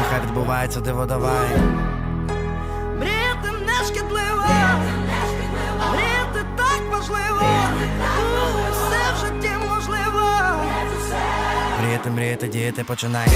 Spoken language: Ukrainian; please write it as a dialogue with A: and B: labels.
A: Нехай відбувається диво, давай.
B: Мріяти не шкідливо, мріяти так важливо, все в житті можливо.
A: Мріяти, мріяти, діяти, починай.